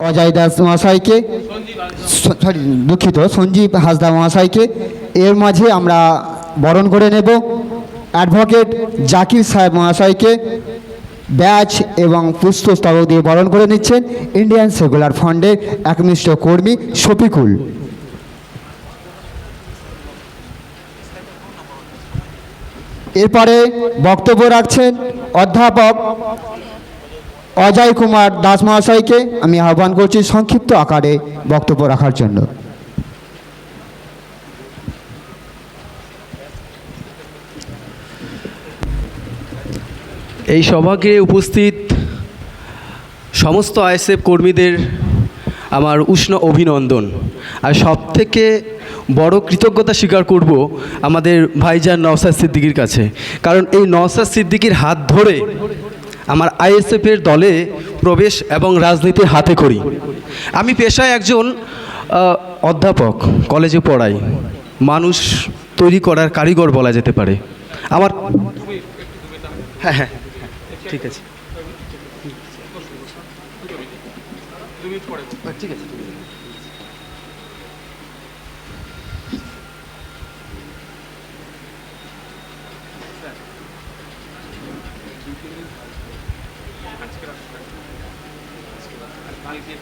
অজয় দাস মহাশয়কে সরি দুঃখিত, সঞ্জীব হাসদা মহাশয়কে। এর মাঝে আমরা বরণ করে নেব। অ্যাডভোকেট জাকির সাহেব মহাশয়কে ব্যাচ এবং পুষ্পস্তবক দিয়ে বরণ করে নিচ্ছেন ইন্ডিয়ান সেকুলার ফান্ডের একনিষ্ঠ কর্মী শফিকুল। এরপরে বক্তব্য রাখছেন অধ্যাপক অজয় কুমার দাস মহাশয়কে আমি আহ্বান করছি সংক্ষিপ্ত আকারে বক্তব্য রাখার জন্য। এই সভাকে উপস্থিত সমস্ত আইএসএফ কর্মীদের আমার উষ্ণ অভিনন্দন। আর সব থেকে বড় কৃতজ্ঞতা স্বীকার করব আমাদের ভাইজান নওসাদ সিদ্দিকির কাছে। কারণ এই নওসাদ সিদ্দিকির হাত ধরে আমার আইএসএফের দলে প্রবেশ এবং রাজনীতির হাতে করি। আমি পেশায় একজন অধ্যাপক, কলেজে পড়াই। মানুষ তৈরি করার কারিগর বলা যেতে পারে। আমার হ্যাঁ হ্যাঁ ঠিক আছে ঠিক আছে। কালকে